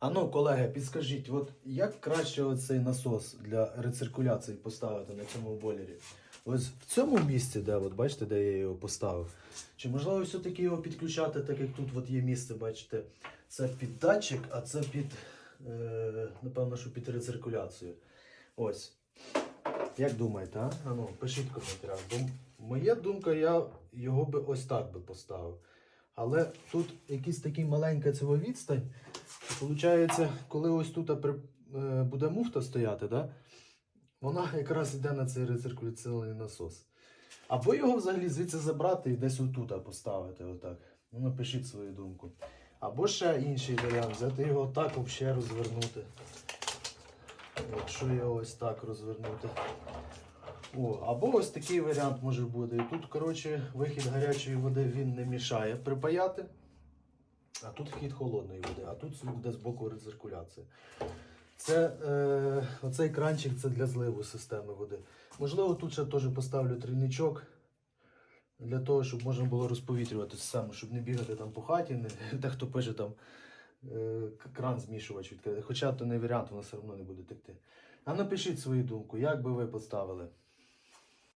А ну, колеги, підскажіть, от як краще оцей насос для рециркуляції поставити на цьому бойлері? Ось в цьому місці, де от, бачите, де я його поставив. Чи можливо все-таки його підключати, так як тут от є місце, бачите, це під датчик, а це під, е, напевно, що під рециркуляцію. Ось. Як думаєте, а? А ну, пишіть в коментарях. Моя думка, я його би ось так би поставив. Але тут якийсь такий маленька цього відстань. Получається, коли ось тут при- е, буде муфта стояти, да? вона якраз йде на цей рециркуляційний насос. Або його взагалі звідси забрати і десь отут поставити. Отак. Ну, напишіть свою думку. Або ще інший варіант, взяти його так взагалі розвернути. Якщо його ось так розвернути. О, або ось такий варіант може бути. І тут, коротше, вихід гарячої води він не мішає припаяти. А тут вхід холодної води, а тут буде з боку рециркуляція. Це, е, оцей кранчик це для зливу системи води. Можливо, тут ще теж поставлю трійничок для того, щоб можна було розповітрювати систему, щоб не бігати там по хаті, не, дехто пише там е, кран змішувач відкрити. Хоча то не варіант, воно все одно не буде текти. А напишіть свою думку, як би ви поставили.